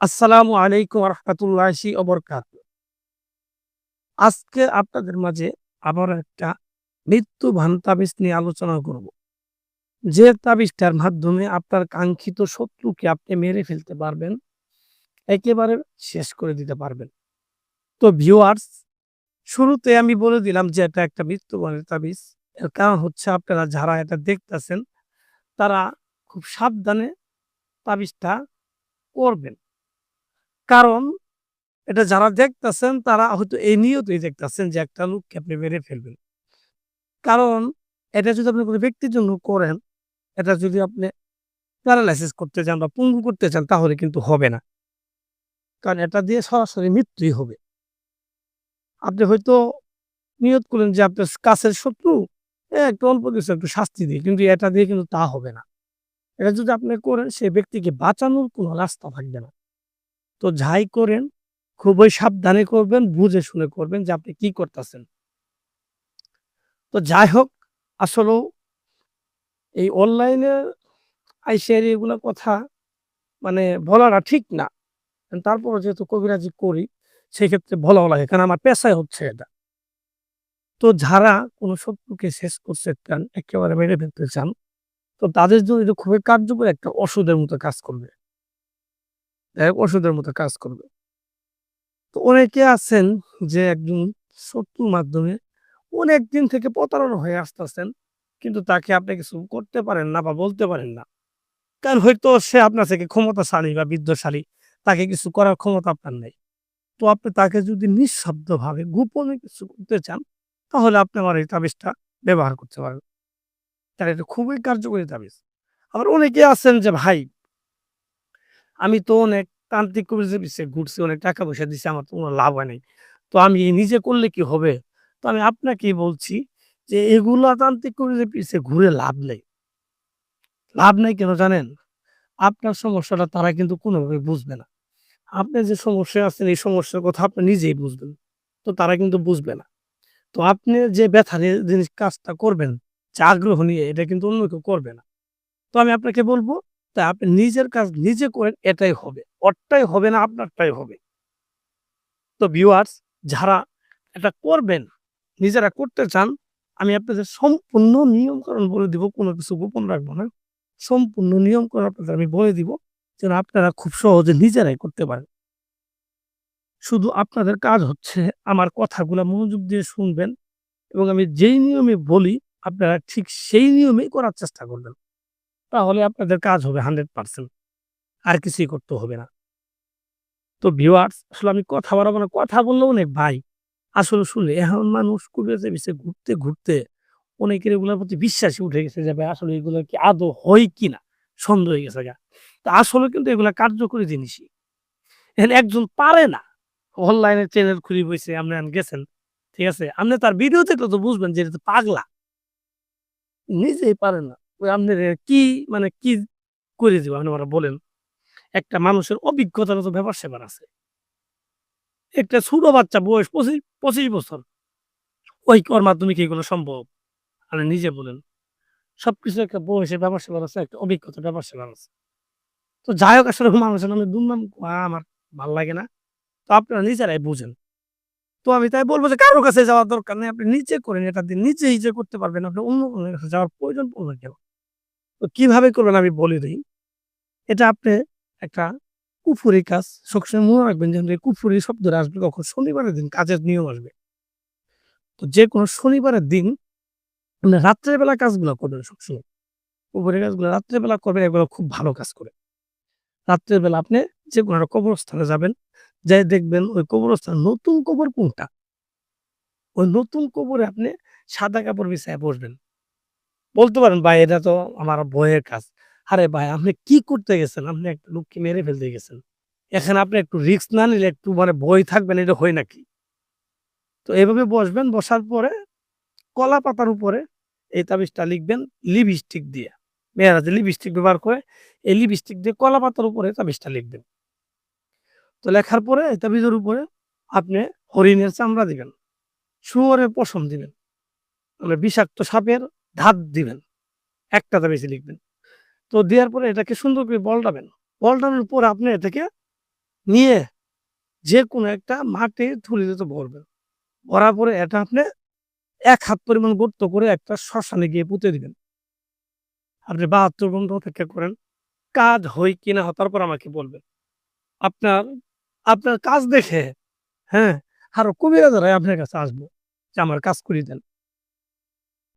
আসসালামু আলাইকুম রহমতুল্লাহি অবরকাত আজকে আপনাদের মাঝে আবার একটা মৃত্যু ভান তাবিজ নিয়ে আলোচনা করব। যে তাবিজটার মাধ্যমে আপনার কাঙ্ক্ষিত শত্রুকে আপনি মেরে ফেলতে পারবেন, একেবারে শেষ করে দিতে পারবেন। তো ভিউয়ার্স শুরুতে আমি বলে দিলাম যে এটা একটা মৃত্যুবানের তাবিজ এর কারণ হচ্ছে আপনারা যারা এটা দেখতেছেন, তারা খুব সাবধানে তাবিজটা করবেন। কারণ এটা যারা দেখতেছেন, তারা হয়তো এই নিয়তই দেখতেছেন যে একটা লোককে আপনি মেরে ফেলবেন। কারণ এটা যদি আপনি কোনো ব্যক্তির জন্য করেন, এটা যদি আপনি প্যারালাইসিস করতে চান বা পঙ্গু করতে চান তাহলে কিন্তু হবে না। কারণ এটা দিয়ে সরাসরি মৃত্যুই হবে। আপনি হয়তো নিয়ত করলেন যে আপনার কাছের শত্রু একটু অল্প কিছু একটু শাস্তি দিয়ে কিন্তু এটা দিয়ে কিন্তু তা হবে না। এটা যদি আপনি করেন, সেই ব্যক্তিকে বাঁচানোর কোনো রাস্তা থাকবে না। তো যাই করেন, খুবই সাবধানে করবেন, বুঝে শুনে করবেন যে আপনি কি করতেছেন। তো যাই হোক, আসলেও এই অনলাইনে আইসিআর এগুলো কথা মানে বলাটা ঠিক না। তারপর যেহেতু কবিরাজি করি, সেক্ষেত্রে বলাও লাগে, কারণ আমার পেশায় হচ্ছে এটা। তো যারা কোনো শত্রুকে শেষ করতে চান একেবারে মেরে ফেলতে চান, তো তাদের জন্য এটা খুবই কার্যকর একটা ওষুধের মতো কাজ করবে। ওষুধের মতো কাজ করবে। তো অনেকে আছেন যে একজন শত্রুর মাধ্যমে অনেক দিন থেকে প্রতারণা হয়ে আসতেছেন, কিন্তু তাকে আপনি কিছু করতে পারেন না বা বলতে পারেন না। কারণ হয়তো সে আপনার থেকে ক্ষমতাশালী বা বিদ্যশালী তাকে কিছু করার ক্ষমতা আপনার নেই। তো আপনি তাকে যদি নিঃশব্দভাবে গোপনে কিছু করতে চান, তাহলে আপনি আমার এই তাবিজটা ব্যবহার করতে পারবেন। তার এটা খুবই কার্যকরী তাবিজ। আবার অনেকে আছেন যে, ভাই আমি তো অনেক তান্ত্রিক কবিরাজের পিছে ঘুরছি, অনেক টাকা পয়সা দিছি, আমার তো কোনো লাভ হয় নাই। তো আমি নিজে করলে কি হবে? তো আমি আপনাকেই বলছি যে এগুলা তান্ত্রিক কবিরাজের পিছে ঘুরে লাভ নেই। লাভ নেই কেন জানেন? আপনার সমস্যাটা তারা কিন্তু কোনোভাবে বুঝবে না। আপনি যে সমস্যায় আছেন এই সমস্যার কথা আপনি নিজেই বুঝবেন। তো তারা কিন্তু বুঝবে না। তো আপনি যে ব্যথা নিয়ে জিনিস কাজটা করবেন, যে আগ্রহ নিয়ে এটা কিন্তু অন্য কেউ করবে না। তো আমি আপনাকে বলব তা আপনি নিজের কাজ নিজে করেন এটাই হবে। ওরটাই হবে না আপনারটাই হবে। তো ভিউয়ার্স যারা এটা করবেন, নিজেরা করতে চান, আমি আপনাদের সম্পূর্ণ নিয়মকানুন বলে দিব। কোনো কিছু গোপন রাখব না। সম্পূর্ণ নিয়মকানুন আপনাদের আমি বলে দিব যেন আপনারা খুব সহজে নিজেরাই করতে পারেন। শুধু আপনাদের কাজ হচ্ছে আমার কথাগুলা মনোযোগ দিয়ে শুনবেন এবং আমি যেই নিয়মে বলি আপনারা ঠিক সেই নিয়মেই করার চেষ্টা করবেন। তাহলে আপনাদের কাজ হবে 100% আর কিছুই করতে হবে না। তো ভিউয়ার্স আসলে আমি কথা বাড়াবো না। কথা বললেও অনেক ভাই আসলে শুনলে এখন মানুষ কবিরাজের পিছে ঘুরতে, ঘুরতে অনেকের এগুলোর প্রতি বিশ্বাসই উঠে গেছে যে ভাই আসলে এগুলো কি আদৌ হয় কিনা? সন্দেহ হয়ে গেছে গা। তো আসলে কিন্তু এগুলা কার্যকরী জিনিসই। এখন একজন পারে না। অনলাইনে চ্যানেল খুলে বইছে আপনি গেছেন। ঠিক আছে? আপনি তার ভিডিও দেখলে তো বুঝবেন যে এটা তো পাগলা। নিজেই পারে না। আপনার কি মানে কি করে দিব আপনি আমারে বলেন? একটা মানুষের অভিজ্ঞতার তো ব্যাপার-স্যাপার আছে। একটা ছোট বাচ্চা বয়স ২৫ ২৫ বছর। ওই ওর মাধ্যমে কি এগুলো সম্ভব? আপনি নিজে বলেন। সবকিছু একটা বয়সের ব্যাপার সেবার আছে, একটা অভিজ্ঞতার ব্যাপার-স্যাপার আছে। তো যাই হোক আসলে মানুষের নামে দুর্নাম করা আমার ভালো লাগে না। তো আপনারা নিজেরাই বুঝেন। তো আমি তাই বলব যে কারোর কাছে যাওয়ার দরকার নেই। আপনি নিজে করেন এটা দিয়ে নিজেই যে করতে পারবেন আপনি অন্য কারও কাছে যাওয়ার প্রয়োজন পড়বে কেন? তো কীভাবে করবেন আমি বলে দেই। এটা আপনি একটা কুফুরি কাজ সবসময় মনে রাখবেন যে কুফুরি শব্দটা আসবে কখন? শনিবারের দিন কাজের নিয়ম আসবে। তো যেকোনো শনিবারের দিন আপনি রাত্রের বেলা কাজগুলা করবেন সবসময়। কুফুরি কাজগুলো রাত্রের বেলা করবেন এগুলো খুব ভালো কাজ করে। রাত্রের বেলা আপনি যেকোনো একটা কবরস্থানে যাবেন, যাই দেখবেন ওই কবরস্থানে নতুন কবর কোনটা? ওই নতুন কবরে আপনি সাদা কাপড় বিছায় বসবেন। বলতে পারেন ভাই এটা তো আমার ভয়ের কাজ। আরে ভাই আপনি কি করতে গেছেন? আপনি একটা লোককে মেরে ফেলতে গেছেন। এখানে আপনি একটু রিস্ক না নিলে একটু মানে বই থাকবেন এটা হয় নাকি? তো এভাবে বসবেন, বসার পরে কলা পাতার উপরে এই তাবিজটা লিখবেন লিপস্টিক দিয়ে। মেয়েরা যে লিপস্টিক ব্যবহার করে এই লিপস্টিক দিয়ে কলা পাতার উপরে তাবিজটা লিখবেন। তো লেখার পরে এই তাবিজের উপরে আপনি হরিণের চামড়া দিবেন। শুয়োরের পশম দিবেন। মানে বিষাক্ত সাপের দাঁত দিবেন। একটা তাবিজে লিখবেন। তো দেওয়ার পরে এটাকে সুন্দর করে বলটাবেন। বলটানোর পরে আপনি এটাকে নিয়ে যে কোনো একটা মাটি থলিতে ভরবেন ভরার পরে এটা আপনি এক হাত পরিমাণ গর্ত করে একটা শ্মশানে গিয়ে পুঁতে দিবেন আপনি বাহাত্তর ঘণ্টা অপেক্ষা করেন, কাজ হয় কিনা হয় তারপর আমাকে বলবেন আপনার আপনার কাজ দেখে হ্যাঁ আরও কবিরা কবিরাজারাই আপনার কাছে আসব যে আমার কাজ করিয়ে দেন